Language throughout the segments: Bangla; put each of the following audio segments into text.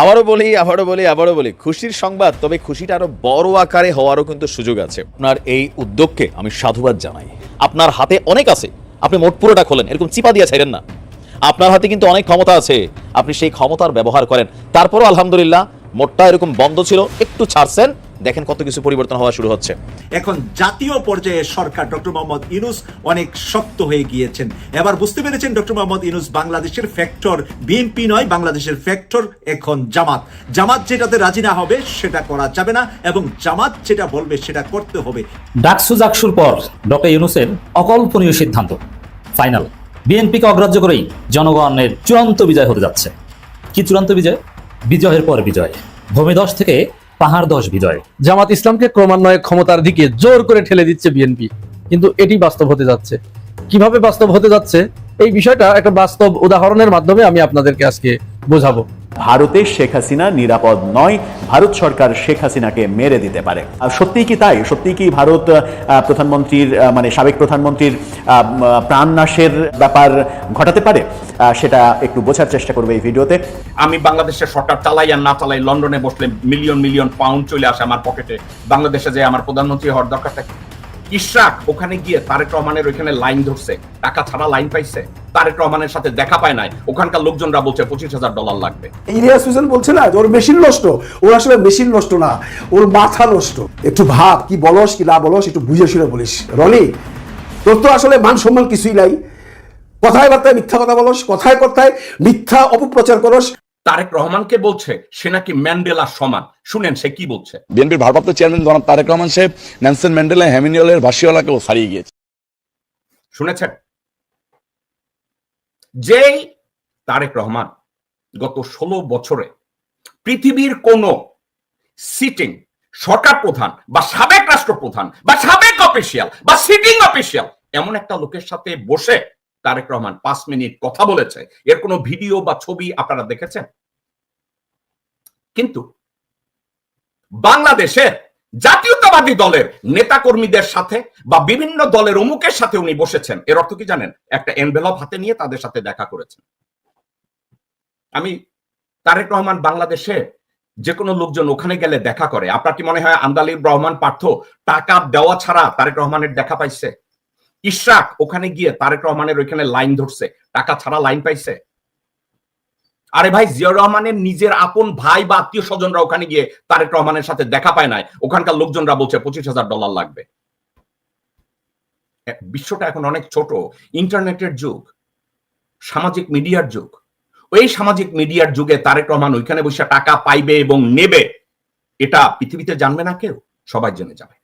আবারও বলি আবারও বলি আবারও বলি, খুশির সংবাদ, তবে খুশিটা আরও বড় আকারে হওয়ারও কিন্তু সুযোগ আছে। আপনার এই উদ্যোগকে আমি সাধুবাদ জানাই। আপনার হাতে অনেক আছে, আপনি মোট পুরোটা খোলেন, এরকম চিপা দিয়ে ছাইরেন না। আপনার হাতে কিন্তু অনেক ক্ষমতা আছে, আপনি সেই ক্ষমতার ব্যবহার করেন। তারপরও আলহামদুলিল্লাহ, মোটটা এরকম বন্ধ ছিল, একটু ছাড়ছেন দেখেন কত কিছু পরিবর্তন হওয়া শুরু হচ্ছে। এখন জাতীয় পর্যায়ে সরকার ডক্টর মোহাম্মদ ইউনুস অনেক শক্ত হয়ে গিয়েছেন। এবার বুঝতে পেরেছেন ডক্টর মোহাম্মদ ইউনুস বাংলাদেশের ফ্যাক্টর বিএনপি নয় বাংলাদেশের ফ্যাক্টর এখন জামাত। জামাত যেটাতে রাজি না হবে সেটা করা যাবে না এবং জামাত যেটা বলবে সেটা করতে হবে। ডাকসু জাকসুর পর ডক্টর ইউনুসের অকল্পনীয় সিদ্ধান্ত। ফাইনাল। বিএনপিকে অগ্রাহ্য করেই জনগণের চূড়ান্ত বিজয় হতে যাচ্ছে। কি চূড়ান্ত বিজয়? বিজয়ের পর বিজয়। ভূমিদশ থেকে পাহাড় দশ বিজয়। জামাত ইসলামকে ক্রমান্বয়ে ক্ষমতার দিকে জোর করে ঠেলে দিচ্ছে বিএনপি। কিন্তু এটি বাস্তব হতে যাচ্ছে। কীভাবে বাস্তব হতে যাচ্ছে? এই বিষয়টা একটা বাস্তব উদাহরণের মাধ্যমে আমি আপনাদেরকে আজকে বোঝাবো। ভারতে শেখ হাসিনা নিরাপদ নয়, ভারত সরকার শেখ হাসিনাকে মেরে দিতে পারে। আর সত্যিই কি তাই? সত্যিই কি ভারত প্রধানমন্ত্রীর মানে সাবেক প্রধানমন্ত্রীর প্রাণনাশের ব্যাপার ঘটাতে পারে? সেটা একটু বোঝার চেষ্টা করবে এই ভিডিওতে। আমি বাংলাদেশের সরকার চালাই আর না চালাই লন্ডনে বসলে মিলিয়ন মিলিয়ন পাউন্ড চলে আসে আমার পকেটে বাংলাদেশে যে আমার প্রধানমন্ত্রী হওয়ার দরকারটা কি? ইশরাক ওখানে গিয়ে তারেক রহমানের ওইখানে লাইন ধরছে, টাকা ছাড়া লাইন পাইছে। তারেক রহমানের সাথে দেখা পায় নাই, ওখানকার লোকজনরা বলছে পঁচিশ হাজার ডলার লাগবে। ইলিয়াস হোসেন বলছে না ওর মেশিন নষ্ট, ওর আসলে মেশিন নষ্ট না, ওর মাথা নষ্ট। একটু ভাব, কি বলস, কি না বলস, একটু বুঝে শুনে বলিস। রনি, তোর তো আসলে মান সম্মান কিছুই নাই। কথায় বার্তায় মিথ্যা কথা বলস, কথায় কথায় মিথ্যা অপপ্রচার করস। তারেক রহমানকে বলছে? সে নাকি ম্যান্ডেলার সমান। শুনেন সে কি বলছে? বিএনপির ভারপ্রাপ্ত চেয়ারম্যান জনাব তারেক রহমান সাহেব ন্যানসন ম্যান্ডেলা হ্যামিনিয়লের ভাসিওয়ালাকেও ছাড়িয়ে গিয়েছে। শুনেছেন? যেই তারেক রহমান গত ষোলো বছরে পৃথিবীর কোন সিটিং সরকার প্রধান বা সাবেক রাষ্ট্রপ্রধান বা সাবেক অফিসিয়াল বা সিটিং অফিসিয়াল এমন একটা লোকের সাথে বসে তারেক রহমান পাঁচ মিনিট কথা বলেছে। এর কোনো ভিডিও বা ছবি আপনারা দেখেছেন? কিন্তু বাংলাদেশের জাতীয়তাবাদী দলের নেতাকর্মীদের সাথে বা বিভিন্ন দলের অমুকের সাথে উনি বসেছেন। এর অর্থ কি জানেন? একটা এনভেলপ হাতে নিয়ে তাদের সাথে দেখা করেছেন। আমি তারেক রহমান বাংলাদেশে যে কোনো লোকজন ওখানে গেলে দেখা করে। আপনার কি মনে হয় আন্দালিব রহমান পার্থ টাকা দেওয়া ছাড়া তারেক রহমানের দেখা পাইছে? ইশরাক ওখানে গিয়ে তারেক রহমানের ওইখানে লাইন ধরছে। টাকা ছাড়া লাইন পাইছে? আরে ভাই, জিয়াউর রহমানের নিজের আপন ভাই বা আত্মীয় স্বজনরা ওখানে গিয়ে তারেক রহমানের সাথে দেখা পায় নাই। ওখানকার লোকজনরা বলছে পঁচিশ হাজার ডলার লাগবে। বিশ্বটা এখন অনেক ছোট। ইন্টারনেটের যুগ, সামাজিক মিডিয়ার যুগ। ওই সামাজিক মিডিয়ার যুগে তারেক রহমান ওইখানে বসে টাকা পাইবে এবং নেবে। এটা পৃথিবীতে জানবে না কেউ, সবাই জেনে যাবে।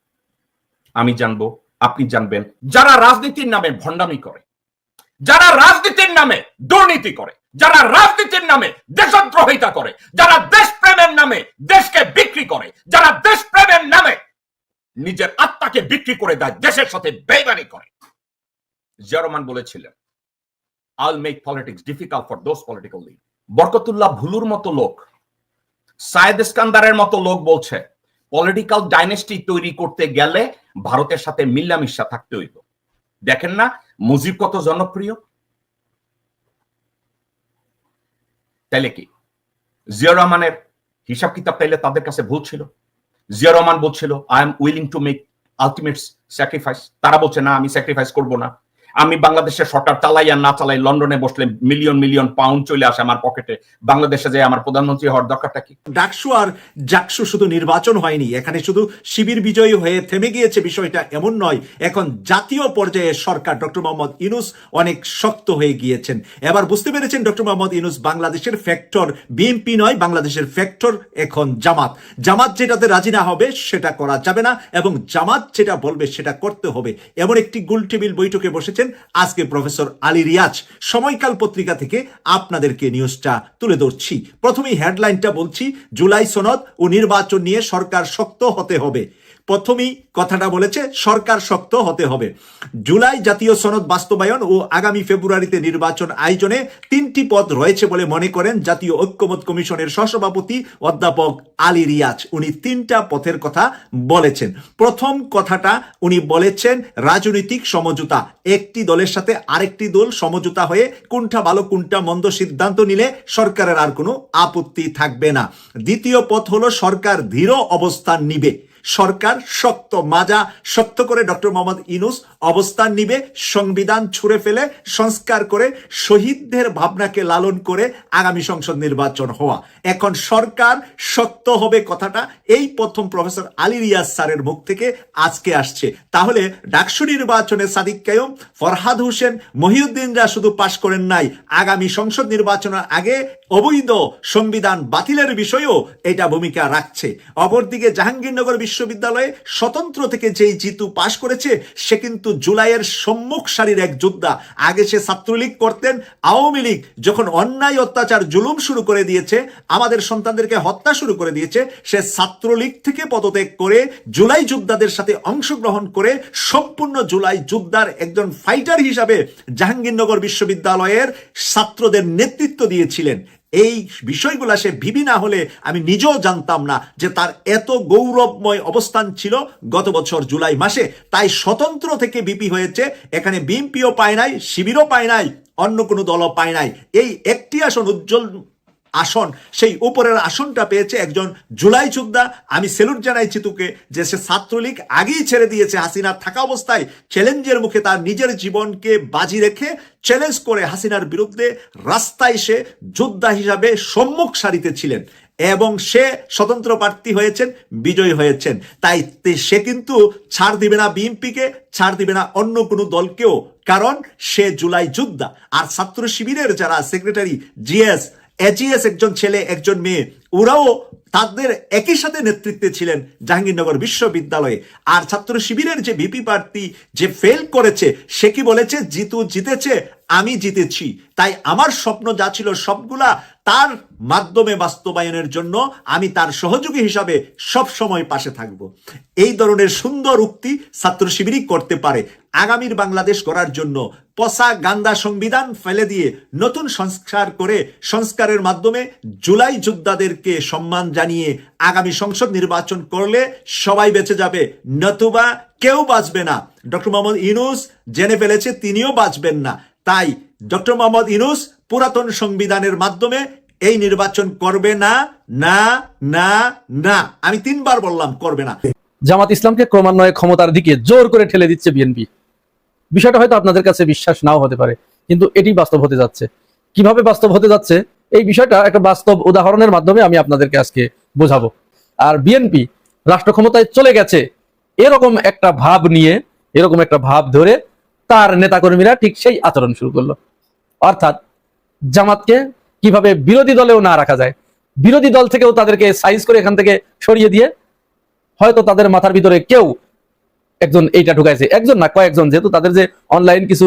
আমি জানব, আপনি জানবেন। যারা রাজনীতির নামে ভণ্ডামি করে, যারা রাজনীতির নামে দুর্নীতি করে যারা রাজনীতির নামে দেশদ্রোহিতা করে, যারা দেশপ্রেমের নামে দেশকে বিক্রি করে, যারা দেশপ্রেমের নামে নিজের আত্মাকে বিক্রি করে দেয়, দেশের সাথে বেইমানি করে। জিয়ারমান বলেছিলেন I'll make politics difficult for those political lead Barkatullah ভুলুর মতো লোক, সায়েদ ইস্কান্দারের মতো লোক বলছে পলিটিক্যাল ডাইনেস্টি তৈরি করতে গেলে ভারতের সাথে মিল্লামিশা থাকতে হইব। দেখেন না, মুজিব কত জনপ্রিয়? তাইলে কি? জিয়া রহমানের হিসাব কিতাব তাইলে তাদের কাছে ভুল ছিল। জিয়া রহমান বলছিল I am willing to make ultimate sacrifice তারা বলছে, না, আমি স্যাক্রিফাইস করব না। আমি বাংলাদেশের সরকার চালাই আর না চালাই, লন্ডনে বসলে মিলিয়ন মিলিয়ন পাউন্ড চলে আসে আমার পকেটে বাংলাদেশে যে আমার প্রধানমন্ত্রী হওয়ার দরকারটা কি? ডাকসু আর জাকসু শুধু নির্বাচন হয়নি, এখানে শুধু শিবির বিজয়ী হয়ে থেমে গিয়েছে বিষয়টা এমন নয়, এখন জাতীয় পর্যায়ে সরকার ডক্টর মোহাম্মদ ইনুস অনেক শক্ত হয়ে গিয়েছেন। এবার বুঝতে পেরেছেন ডক্টর মোহাম্মদ ইনুস বাংলাদেশের ফ্যাক্টর বিএনপি নয়, বাংলাদেশের ফ্যাক্টর এখন জামাত। জামাত যেটাতে রাজি না হবে সেটা করা যাবে না, এবং জামাত যেটা বলবে সেটা করতে হবে। এমন একটি গুল টেবিল বৈঠকে বসেছেন আজকে প্রফেসর আলী রিয়াজ সময়কাল পত্রিকা থেকে আপনাদেরকে নিউজটা তুলে ধরছি। প্রথমেই হেডলাইনটা বলছি, জুলাই সনদ ও নির্বাচন নিয়ে সরকার শক্ত হতে হবে। প্রথমেই কথাটা বলেছে, সরকার শক্ত হতে হবে। জুলাই জাতীয় সনদ বাস্তবায়ন ও আগামী ফেব্রুয়ারিতে নির্বাচন আয়োজনে তিনটি পদ রয়েছে বলে মনে করেন জাতীয় ঐক্যমত কমিশনের সহসভাপতি অধ্যাপক আলী রিয়াজ। উনি তিনটা পথের কথা বলেছেন। প্রথম কথাটা উনি বলেছেন, রাজনৈতিক সমঝোতা। একটি দলের সাথে আরেকটি দল সমঝোতা হয়ে কোনটা ভালো, কোনটা মন্দ সিদ্ধান্ত নিলে সরকারের আর কোনো আপত্তি থাকবে না। দ্বিতীয় পথ হলো সরকার ধীর অবস্থান নিবে। সরকার শক্ত মাজা, শক্ত করে ডক্টর মোহাম্মদ ইনুস অবস্থান নিবে, সংবিধান ছুঁড়ে ফেলে, সংস্কার করে, শহীদদের ভাবনাকে লালন করে আগামী সংসদ নির্বাচন হওয়া। এখন সরকার শক্ত হবে কথাটা এই প্রথম প্রফেসর আলী রিয়াজ স্যারের মুখ থেকে আজকে আসছে। তাহলে ডাকসু নির্বাচনে সাদিক কায়ুম, ফরহাদ হোসেন, মহিউদ্দিনরা শুধু পাশ করেন নাই, আগামী সংসদ নির্বাচনের আগে অবৈধ সংবিধান বাতিলের বিষয়েও এটা ভূমিকা রাখছে। অপরদিকে জাহাঙ্গীরনগর বিশ্ববিদ্যালয়ে স্বতন্ত্র থেকে যেই জিতু পাশ করেছে, সে কিন্তু জুলাইয়ের সম্মুখ সারির এক যোদ্ধা। আগে সে ছাত্রলীগ করতেন, আওয়ামী লীগ যখন অন্যায়, অত্যাচার, জুলুম শুরু করে দিয়েছে, আমাদের সন্তানদেরকে হত্যা শুরু করে দিয়েছে, সে ছাত্রলীগ থেকে পদত্যাগ করে জুলাই যোদ্ধাদের সাথে অংশগ্রহণ করে সম্পূর্ণ জুলাই যোদ্ধার একজন ফাইটার হিসাবে জাহাঙ্গীরনগর বিশ্ববিদ্যালয়ের ছাত্রদের নেতৃত্ব দিয়েছিলেন। এই বিষয়গুলা সে ভিবি না হলে আমি নিজেও জানতাম না যে তার এত গৌরবময় অবস্থান ছিল গত বছর জুলাই মাসে। তাই স্বতন্ত্র থেকে বিপি হয়েছে। এখানে বিএমপিও পায় নাই, শিবিরও পায় নাই, অন্য কোনো দলও পায় নাই। এই একটি আসন উজ্জ্বল আসন, সেই উপরের আসনটা পেয়েছে একজন জুলাই যোদ্ধা। আমি সেলুট জানাই চিতুকে যে সে ছাত্রলীগ আগেই ছেড়ে দিয়েছে। হাসিনা থাকা অবস্থায় চ্যালেঞ্জের মুখে তার নিজের জীবনকে বাজি রেখে চ্যালেঞ্জ করে হাসিনার বিরুদ্ধে রাস্তায় সে যোদ্ধা হিসাবে সম্মুখ সারিতে ছিলেন এবং সে স্বতন্ত্র প্রার্থী হয়েছেন, বিজয়ী হয়েছেন। তাই সে কিন্তু ছাড় দিবে না বিএনপিকে, ছাড় দিবে না অন্য কোনো দলকেও। কারণ সে জুলাই যোদ্ধা। আর ছাত্র শিবিরের যারা সেক্রেটারি জিএস এজিএস একজন ছেলে, একজন মেয়ে। ওরাও তাদের একই সাথে নেতৃত্বে ছিলেন জাহাঙ্গীরনগর বিশ্ববিদ্যালয়ে। আর ছাত্র শিবিরের যে ভিপি প্রার্থী যে ফেল করেছে, সে কি বলেছে? জিতু জিতেছে, আমি জিতেছি। তাই আমার স্বপ্ন যা ছিল সবগুলা তার মাধ্যমে বাস্তবায়নের জন্য আমি তার সহযোগী হিসাবে সব সময় পাশে থাকব। এই ধরনের সুন্দর উক্তি ছাত্র শিবিরই করতে পারে। আগামীর বাংলাদেশ করার জন্য পসা গান্দা সংবিধান ফেলে দিয়ে নতুন সংস্কার করে সংস্কারের মাধ্যমে জুলাই যোদ্ধাদেরকে সম্মান জানিয়ে আগামী সংসদ নির্বাচন করলে সবাই বেঁচে যাবে। নতুবা কেউ বাঁচবে না। ডক্টর মোহাম্মদ ইনুস জেনে ফেলেছে, তিনিও বাঁচবেন না। তাই ডক্টর মোহাম্মদ ইনুস পুরাতন সংবিধানের মাধ্যমে এই নির্বাচন করবে না না না না। আমি তিনবার বললাম, করবে না। জামাত ইসলামকে ক্রমান্বয়ে ক্ষমতার দিকে জোর করে ঠেলে দিচ্ছে বিএনপি। বিষয়টা হয়তো আপনাদের কাছে বিশ্বাস নাও হতে পারে, কিন্তু এটি বাস্তব হতে যাচ্ছে। কীভাবে বাস্তব হতে যাচ্ছে? এই বিষয়টা একটা বাস্তব উদাহরণের মাধ্যমে আমি আপনাদেরকে আজকে বোঝাবো। আর বিএনপি রাষ্ট্র ক্ষমতায় চলে গেছে, এরকম একটা ভাব নিয়ে, এরকম একটা ভাব ধরে তার নেতাকর্মীরা ঠিক সেই আচরণ শুরু করল। অর্থাৎ জামাতকে কীভাবে বিরোধী দলেও না রাখা যায়, বিরোধী দল থেকেও তাদেরকে সাইজ করে এখান থেকে সরিয়ে দিয়ে, হয়তো তাদের মাথার ভিতরে কেউ একজন এইটা ঢুকাইছে। একজন না, কয়েকজন, যেহেতু তাদের যে অনলাইন কিছু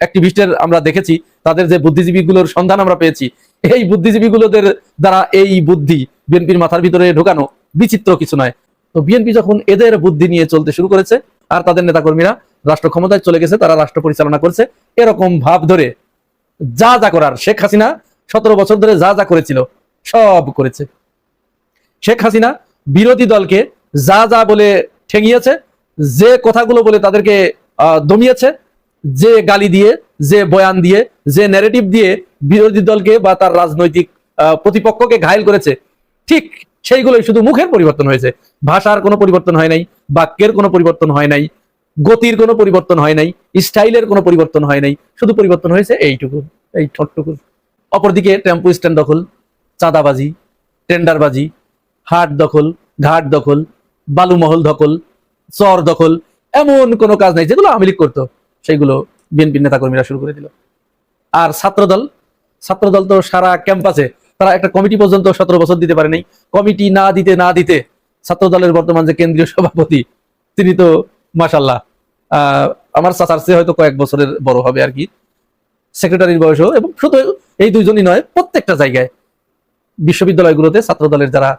অ্যাক্টিভিস্টের আমরা দেখেছি, তাদের যে বুদ্ধিজীবীগুলোর সন্ধান আমরা পেয়েছি, এই বুদ্ধিজীবীগুলোদের দ্বারা এই বুদ্ধি বিএনপির মাথার ভিতরে ঢোকানো বিচিত্র কিছু নয়। তো বিএনপি যখন এদের বুদ্ধি নিয়ে চলতে শুরু করেছে, আর তাদের নেতাকর্মীরা রাষ্ট্র ক্ষমতায় চলে গেছে, তারা রাষ্ট্র পরিচালনা করছে, এরকম ভাব ধরে যা যা করার শেখ হাসিনা সতেরো বছর ধরে যা যা করেছিল, সব করেছে। শেখ হাসিনা বিরোধী দলকে যা যা বলে ঠেঙিয়েছে যে কথাগুলো বলে তাদেরকে দমিয়েছে, যে গালি দিয়ে, যে বয়ান দিয়ে, যে ন্যারেটিভ দিয়ে বিরোধী দলকে বা তার রাজনৈতিক প্রতিপক্ষকে ঘায়ল করেছে, ঠিক সেইগুলোই শুধু মুখের পরিবর্তন হয়েছে। ভাষার কোনো পরিবর্তন হয় নাই, বাক্যের কোনো পরিবর্তন হয় নাই, গতির কোনো পরিবর্তন হয় নাই, স্টাইলের কোনো পরিবর্তন হয় নাই, শুধু পরিবর্তন হয়েছে এইটুকু, এই ঠোঁটটুকু। অপরদিকে টেম্পু স্ট্যান্ড দখল, চাঁদাবাজি, টেন্ডারবাজি, হাট দখল, ঘাট দখল, বালুমহল দখল চর দখল, এমন কোনো কাজ নাই যেগুলো আওয়ামী লীগ করতো। সেগুলো বিএনপির নেতাকর্মীরা শুরু করে দিল। আর ছাত্রদল ছাত্রদল তো সারা ক্যাম্পাসে, তারা একটা কমিটি পর্যন্ত সতেরো বছর দিতে পারে নাই কমিটি না দিতে না দিতে ছাত্রদলের বর্তমান যে কেন্দ্রীয় সভাপতি, তিনি তো মাসাল্লাহ আমার চাচার চেয়ে হয়তো কয়েক বছরের বড় হবে আর কি। সেক্রেটারির বয়সও এবং শুধু এই দুইজনই নয়, প্রত্যেকটা জায়গায় বিশ্ববিদ্যালয়গুলোতে ছাত্র দলের যারা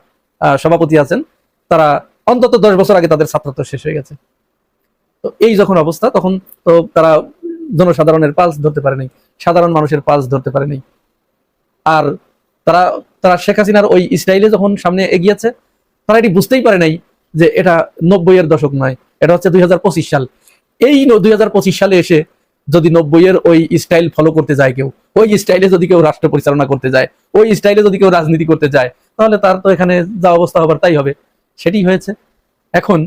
সভাপতি আছেন, তারা অন্তত দশ বছর আগে তাদের ছাত্রত্ব শেষ হয়ে গেছে। তো এই যখন অবস্থা, তখন তো তারা জনসাধারণের পালস ধরতে পারে নাই, সাধারণ মানুষের পালস ধরতে পারে নাই। আর তারা তারা শেখ হাসিনার ওই স্টাইলে যখন সামনে এগিয়েছে, তারা এটি বুঝতেই পারে নাই যে এটা নব্বই এর দশক নয়, এটা হচ্ছে দুই হাজার পঁচিশ সাল। এই দুই হাজার পঁচিশ সালে এসে যদি নব্বই এর ওই স্টাইল ফলো করতে যায় কেউ, ওই স্টাইলে যদি কেউ রাষ্ট্র পরিচালনা করতে যায়, ওই স্টাইলে যদি কেউ রাজনীতি করতে যায়, তাহলে তার তো এখানে যা অবস্থা হবার তাই হবে। সেটি হয়েছে। এখন,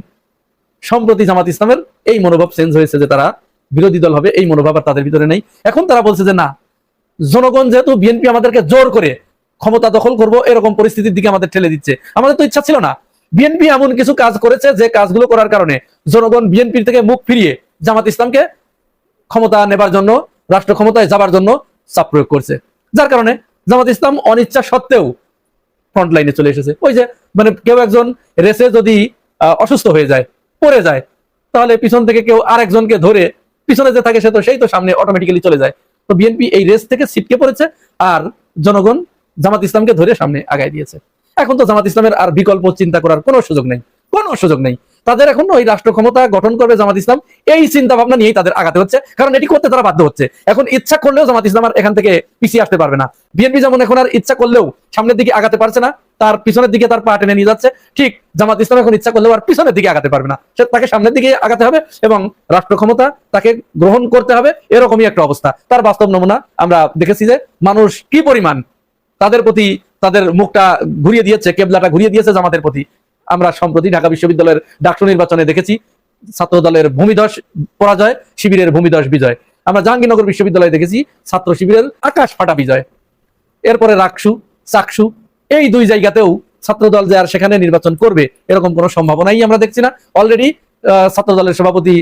সম্প্রতি জামাত ইসলামের এই মনোভাব চেঞ্জ হয়েছে যে তারা বিরোধী দল হবে, এই মনোভাব আর তাদের ভিতরে নেই। এখন তারা বলছে যে, না, জনগণ যেহেতু বিএনপি আমাদেরকে জোর করে ক্ষমতা দখল করব, এরকম পরিস্থিতির দিকে আমাদের ঠেলে দিচ্ছে। আমাদের তো ইচ্ছা ছিল না। বিএনপি এমন কিছু কাজ করেছে যে কাজগুলো করার কারণে জনগণ বিএনপির থেকে মুখ ফিরিয়ে জামাত ইসলামকে ক্ষমতা নেবার জন্য, রাষ্ট্র ক্ষমতায় যাবার জন্য চাপ প্রয়োগ করছে। যার কারণে জামাত ইসলাম অনিচ্ছা সত্ত্বেও ফ্রন্ট লাইনে চলে এসেছে। ওই যে মানে কেউ একজন রেসে যদি অসুস্থ হয়ে যায়, পড়ে যায়, তাহলে পিছন থেকে কেউ আরেকজনকে ধরে পিছনে যে থাকে সে তো, সেই তো সামনে অটোমেটিক্যালি চলে যায়। তো বিএনপি এই রেস থেকে ছিটকে পড়েছে আর জনগণ জামাত ইসলামকে ধরে সামনে আগায় দিয়েছে। এখন তো জামাত ইসলামের আর বিকল্প চিন্তা করার কোনো সুযোগ নেই। কোনো সুযোগ নেই। তাদের এখন ওই রাষ্ট্র ক্ষমতা গঠন করবে জামাত ইসলাম। এই চিন্তা ভাবনা নিয়েই তাদের আগাতে হচ্ছে, কারণ এটি করতে তারা বাধ্য হচ্ছে। এখন ইচ্ছা করলেও জামাত ইসলাম আর এখান থেকে পিছিয়ে আসতে পারবে না। বিএনপি যেমন এখন আর ইচ্ছা করলেও সামনের দিকে আগাতে পারছে না, তার পিছনের দিকে তার পা টেনে নিয়ে যাচ্ছে। ঠিক জামাত ইসলাম এখন ইচ্ছা করলেও আর পিছনের দিকে আগাতে পারবে না। সে তাকে সামনের দিকে আগাতে হবে এবং রাষ্ট্র ক্ষমতা তাকে গ্রহণ করতে হবে, এরকমই একটা অবস্থা। তার বাস্তব নমুনা আমরা দেখেছি যে মানুষ কি পরিমাণ তাদের প্রতি তাদের মুখটা ঘুরিয়ে দিয়েছে, কেবলাটা ঘুরিয়ে দিয়েছে জামাতের প্রতি। আমরা সম্প্রতি ঢাকা বিশ্ববিদ্যালয়ের ডাক্তার নির্বাচনে দেখেছি ছাত্র দলের ভূমিধস পরাজয়, শিবিরের ভূমিধস বিজয়। আমরা জাহাঙ্গীরনগর বিশ্ববিদ্যালয়ে দেখেছি, ছাত্র শিবিরের আকাশ ফাটা বিজয়। এরপরে রাকসু, চাকসু, এই দুই জায়গাতেও ছাত্র দল যে আর সেখানে নির্বাচন করবে, এরকম কোনো সম্ভাবনাই আমরা দেখছি না। অলরেডি ছাত্র দলের সভাপতি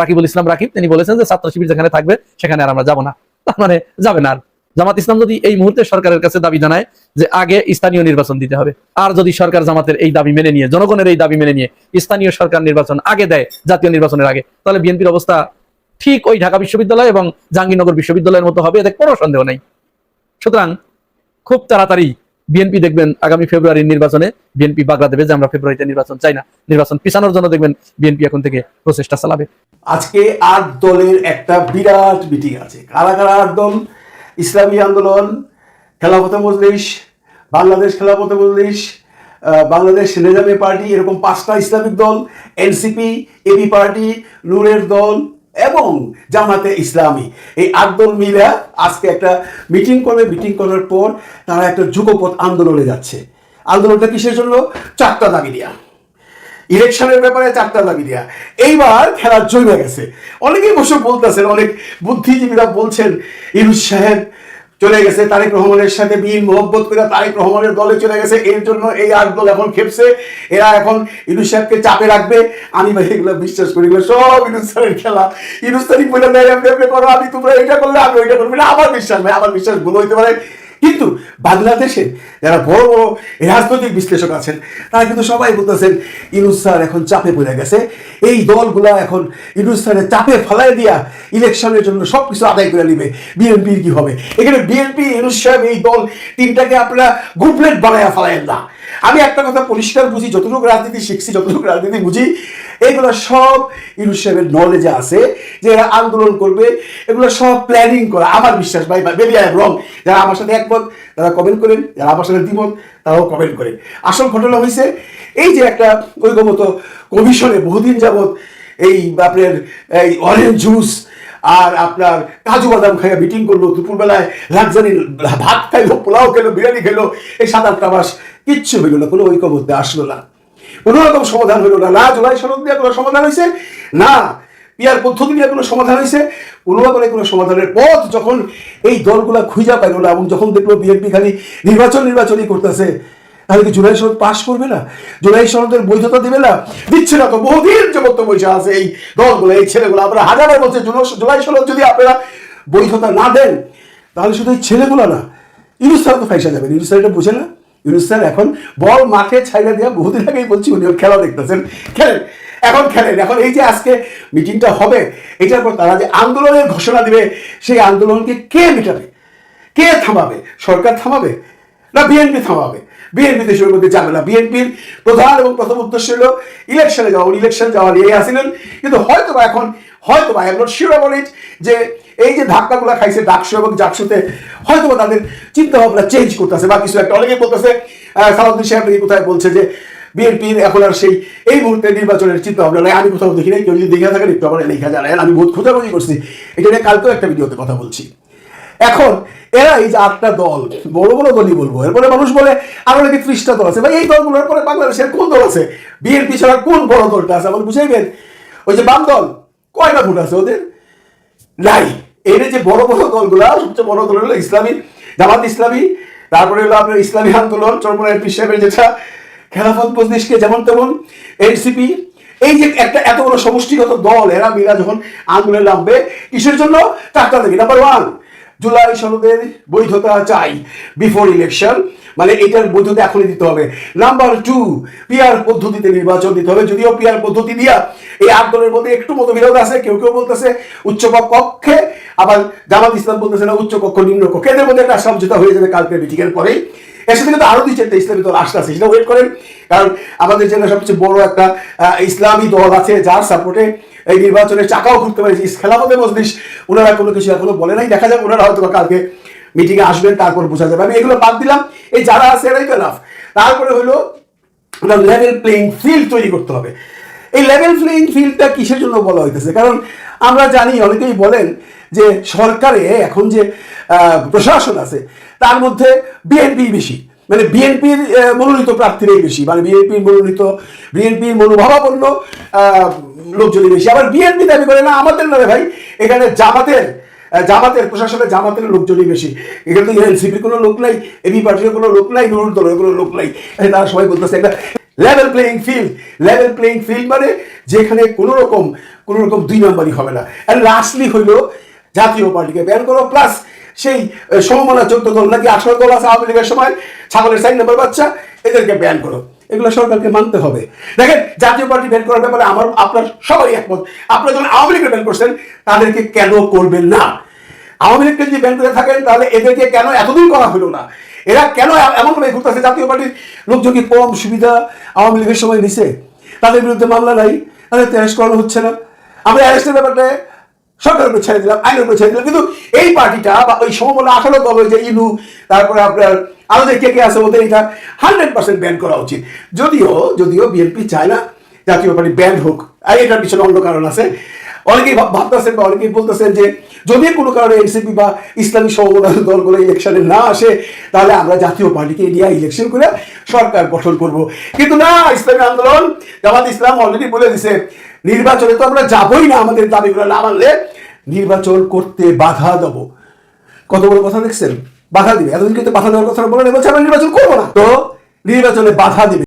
রাকিবুল ইসলাম রাকিব, তিনি বলেছেন যে ছাত্র শিবির যেখানে থাকবে, সেখানে আর আমরা যাব না। তার মানে যাবে না আর। জামাত ইসলাম যদি এই মুহূর্তে সরকারের কাছে দাবি জানায় যে আগে স্থানীয় নির্বাচন দিতে হবে, আর যদি সরকার জামাতের এই দাবি মেনে নিয়ে, জনগণের এই দাবি মেনে নিয়ে স্থানীয় সরকার নির্বাচন আগে দেয় জাতীয় নির্বাচনের আগে, তাহলে বিএনপির অবস্থা ঠিক ওই ঢাকা বিশ্ববিদ্যালয় এবং জাহাঙ্গীরনগর বিশ্ববিদ্যালয়ের মতো হবে এতে কোনো সন্দেহ নেই। সুতরাং খুব তাড়াতাড়ি বিএনপি দেখবেন আগামী ফেব্রুয়ারির নির্বাচনে, বিএনপি বাগড়া দেবে যে আমরা ফেব্রুয়ারিতে নির্বাচন চাই না, নির্বাচন পিছানোর জন্য দেখবেন বিএনপি এখন থেকে প্রচেষ্টা চালাবে। আজকে আট দলের একটা বিরাট মিটিং আছে। কারা কারা আট দল? ইসলামী আন্দোলন, খেলাফত মজলিস, বাংলাদেশ খেলাফত মজলিস বাংলাদেশ নিজামী পার্টি, এরকম পাঁচটা ইসলামিক দল, এনসিপি এবি পার্টি, নূরের দল এবং জামাতে ইসলামী। এই আট দল মিলে আজকে একটা মিটিং করবে। মিটিং করার পর তারা একটা যুগপথ আন্দোলনে যাচ্ছে। আন্দোলনটা কিসের জন্য? চারটা দাবি দেওয়া ইলেকশনের ব্যাপারে চারটা দাবি দেওয়া এইবার খেলা জমে গেছে। অনেকেই বসে বলতেছেন, অনেক বুদ্ধিজীবীরা বলছেন, ইরুজ সাহেব চলে গেছে, তারেক রহমানের সাথে বিন মোহব্বত করে তারেক রহমানের দলে চলে গেছে, এর জন্য এই আট দল এখন খেপছে। এরা এখন ইরুজ সাহেবকে চাপে রাখবে। আমি ভাই এগুলো বিশ্বাস করি সব ইরুজ স্যারের খেলা। ইরুজ স্যারই বলে দেয়, এমনি করো, আমি তোমরা এটা করলে, আমি ওইটা করব। না আমার বিশ্বাস ভাই, আমার বিশ্বাস ভুল হইতে পারে। কিন্তু বাংলাদেশে যারা বড় বড় রাজনৈতিক বিশ্লেষক আছেন, তারা কিন্তু সবাই বলতেছেন, ইনুস স্যার এখন চাপে পড়ে গেছে। এই দলগুলা এখন ইনুস স্যারের চাপে ফেলাই দিয়া ইলেকশনের জন্য সব কিছু আদায় করে নিবে। বিএনপির কি হবে? এখানে বিএনপি, ইনুস সাহেব, এই দল তিনটাকে আপনারা গুপলেট বানায়া ফেলাইন না। আমি একটা কথা পরিষ্কার বুঝি, যতটুকু রাজনীতি শিখছি, যতটুকু রাজনীতি বুঝি এগুলো সব ইনুস সাহেবের নলেজে আছে যে এরা আন্দোলন করবে, এগুলো সব প্ল্যানিং করা। আমার বিশ্বাস, ভাই বেবি আই রং যারা আমার সাথে একমত, তারা কমেন্ট করেন। যারা আমার সাথে দ্বিমত, তারাও কমেন্ট করেন। আসল ঘটনা হয়েছে এই যে একটা ঐকমত কমিশনে বহুদিন যাবত এই আপনার এই অরেঞ্জ জুস আর আপনার কাজু বাদাম খাইয়া মিটিং করল, দুপুরবেলায় লাক্সারি ভাত খাইলো, পোলাও খেলো, বিরিয়ানি খেলো, এই সাত আটটা মাস কিচ্ছু হইল না, কোনো ঐকমত্যে আসলো না। কোনো রকম সমাধান হইল না। না, জুলাই সনদ দিয়ে কোনো সমাধান হয়েছে না পিয়ার পদ্ধতি দিয়ে কোনো সমাধান হয়েছে কোনো রকমের কোনো সমাধানের পথ যখন এই দলগুলা খুঁজা পাইল না এবং যখন দেখল বিএনপি খালি নির্বাচন নির্বাচনই করতেছে, তাহলে কি জুলাই সনদ পাশ করবে না? জুলাই সনদের বৈধতা দেবে না? দিচ্ছে না তো বহুদিন যাবত তো বসে আছে এই দলগুলো, এই ছেলেগুলো। আপনারা হাজারে বলছে জুলাই- সনদ যদি আপনারা বৈধতা না দেন, তাহলে শুধু এই ছেলেগুলো না ইউনুস স্যার তো ফাইসা যাবেন। ইউনুস স্যার এটা বুঝে না? ইউনুস স্যার, এখন বল মাঠে ছাইড়া দেওয়া বহুদিন আগেই বলছি উনি খেলা দেখতেছেন। খেলেন, এখন খেলেন, এখন এই যে আজকে মিটিংটা হবে, এটার পর তারা যে আন্দোলনের ঘোষণা দিবে, সেই আন্দোলনকে কে মেটাবে? কে থামাবে? সরকার থামাবে? না বিএনপি থামাবে? বিএনপি দেশের মধ্যে যাবে না। বিএনপির প্রধান এবং প্রথম উদ্দেশ্য হলো ইলেকশনে যাওয়া। ইলেকশন যাওয়া নিয়ে আসিলেন। কিন্তু হয়তো এখন হয়তো বা এমন শিওর বলিট যে এই যে ধাক্কাগুলো খাইছে ডাকসু এবং জাকসুতে হয়তো বা তাদের চিন্তা ভাবনা চেঞ্জ করতেছে বা কিছু একটা। অনেকে বলতেছে সালাউদ্দিন সাহেব নাকি কোথায় বলছে যে, বিএনপির এখন আর সেই, এই মুহূর্তে নির্বাচনের চিন্তা ভাবনা নাই, আমি কোথাও দেখি নাই, কেউ যদি দেখে থাকেন একটু আমার লেখা জানায় আমি বহুত খোঁজাখুঁজি করছি। এটা নিয়ে কালকেও একটা ভিডিওতে কথা বলছি। এখন এরা এই যে আটটা দল, বড় বড় দলই বলব, এরপরে মানুষ বলে, আরও নাকি ত্রিশটা দল আছে ভাই এই দলগুলোর পরে বাংলাদেশের কোন দল আছে? বিএনপি ছাড়া কোন বড় দলটা আছে? আমার বুঝাইবেন? ওই যে বাম দল কয়টা ভোট আছে ওদের? নাই। এই যে বড় বড় দলগুলা, সবচেয়ে বড় দল হলো ইসলামী, জামাত ইসলামী, তারপরে হলো আপনার ইসলামী আন্দোলন চরমনায় পিসাবের যেটা খেলাফত মজলিসকে যেমন তেমন এনসিপি এই যে একটা এত বড় সমষ্টিগত দল, এরা মিলা যখন আন্দোলনে নামবে, কিসের জন্য? চারটা দেখি নাম্বার ওয়ান জুলাই সনদের বৈধতা চাই বিফোর ইলেকশন মানে এটার বৈধতা এখনই দিতে হবে। নাম্বার টু পিয়ার পদ্ধতিতে নির্বাচন দিতে হবে। যদিও পিয়ার পদ্ধতি দিয়া এই আট দলের মধ্যে একটু মতবিরোধ আছে, কেউ কেউ বলতেছে উচ্চ কক্ষে, আবার জামাত ইসলাম বলতেছে না উচ্চ কক্ষ, নিম্ন কক্ষে। এদের মধ্যে একটা সমঝোতা হয়ে যাবে কালকে মিটিংয়ের পরেই। এর সাথে কিন্তু আরও দুই চারটা ইসলামী দল আসতে আছে, সেটা ওয়েট করেন। কারণ আমাদের জেলা সবচেয়ে বড় একটা ইসলামী দল আছে যার সাপোর্টে এই নির্বাচনের চাকাও ঘুরতে পারে খেলাফতে মজলিস ওনারা কোনো কিছু এখনও বলে নাই, দেখা যাক ওনারা হয়তো কালকে মিটিং এ আসবেন, তারপর বোঝা যাবে। আমি এগুলো বাদ দিলাম। এই যারা আছে, এরাই তো লাভ তারপরে হলো লেভেল প্লেইং ফিল্ড তৈরি করতে হবে। এই লেভেল প্লেইং ফিল্ডটা কিসের জন্য বলা হইতেছে? কারণ আমরা জানি, অনেকেই বলেন যে সরকারে এখন যে প্রশাসন আছে, তার মধ্যে বিএনপি বেশি। মানে বিএনপির মনোনীত প্রার্থীরাই বেশি। মানে বিএনপির মনোনীত, বিএনপির মনোভাবাপন্ন লোকজনই বেশি। আবার বিএনপি দাবি করে, না, আমাদের নয় ভাই, এখানে জামাতের জামাতের, প্রশাসনের জামাতের লোকজনই বেশি। এখানে তো এনসিপির কোনো লোক নাই এবি পার্টির কোনো লোক নাই, নুরুল দলের কোনো লোক নাই। তারা সবাই বলতেছে একটা level playing field level playing field মানে যেখানে কোনো রকম কোনো রকম দুই নম্বরই হবে না। লাস্টলি হইল জাতীয় পার্টিকে ব্যান করো প্লাস সেই সমমনা চোদ্দ দল নাকি আঠারো দল আছে আওয়ামী লীগের সময়? ছাগলের সাইন নাম্বার বাচ্চা, এদেরকে ব্যান করো। এগুলো সরকারকে মানতে হবে। দেখেন, জাতীয় পার্টি ব্যান করার ব্যাপারে আমার, আপনার সবাই একমত। আপনারা যখন আওয়ামী লীগের ব্যান করছেন, তাদেরকে কেন করবেন না? আওয়ামী লীগকে যদি ব্যান করে থাকেন, তাহলে এদেরকে কেন এতদিন করা হলো না? এরা কেন এমন ভাবে ঘুরতেছে? জাতীয় পার্টির লোকজন কি কম সুবিধা আওয়ামী লীগের সময় নিছে? তাদের বিরুদ্ধে মামলা নাই, তাদের অ্যারেস্ট করানো হচ্ছে না। আমরা অ্যারেস্টের ব্যাপারটা সরকারের ছেড়ে দিলাম, আইনের উপর ছেড়ে দিলাম। কিন্তু এই পার্টিটা বা ওই সমবলা আঠারো দল, ওই যে ইনু, তারপরে আপনার যে কে কে আছে ওদের এটা হান্ড্রেড পার্সেন্ট ব্যান করা উচিত। যদিও যদিও বিএনপি চায় না জাতীয় পার্টি ব্যান হোক। আর এটার পিছনে অন্য কারণ আছে। অনেকেই ভাবতেছেন বা অনেকেই বলতেছেন যে যদি কোনো কারণে এনসিপি বা ইসলামী সমমনা দলগুলো ইলেকশনে না আসে, তাহলে আমরা জাতীয় পার্টিকে নিয়ে ইলেকশন করে সরকার গঠন করব। কিন্তু না, ইসলামী আন্দোলন জামাত ইসলাম অলরেডি বলে দিছে। নির্বাচনে তো আমরা যাবই না আমাদের দাবিগুলো না মানলে নির্বাচন করতে বাধা দেব। কত বড় কথা দেখছেন? বাধা দিবে। এতদিন কিন্তু বাধা দেওয়ার কথা বলে বলছে আমরা নির্বাচন করব না। তো নির্বাচনে বাধা দিবে।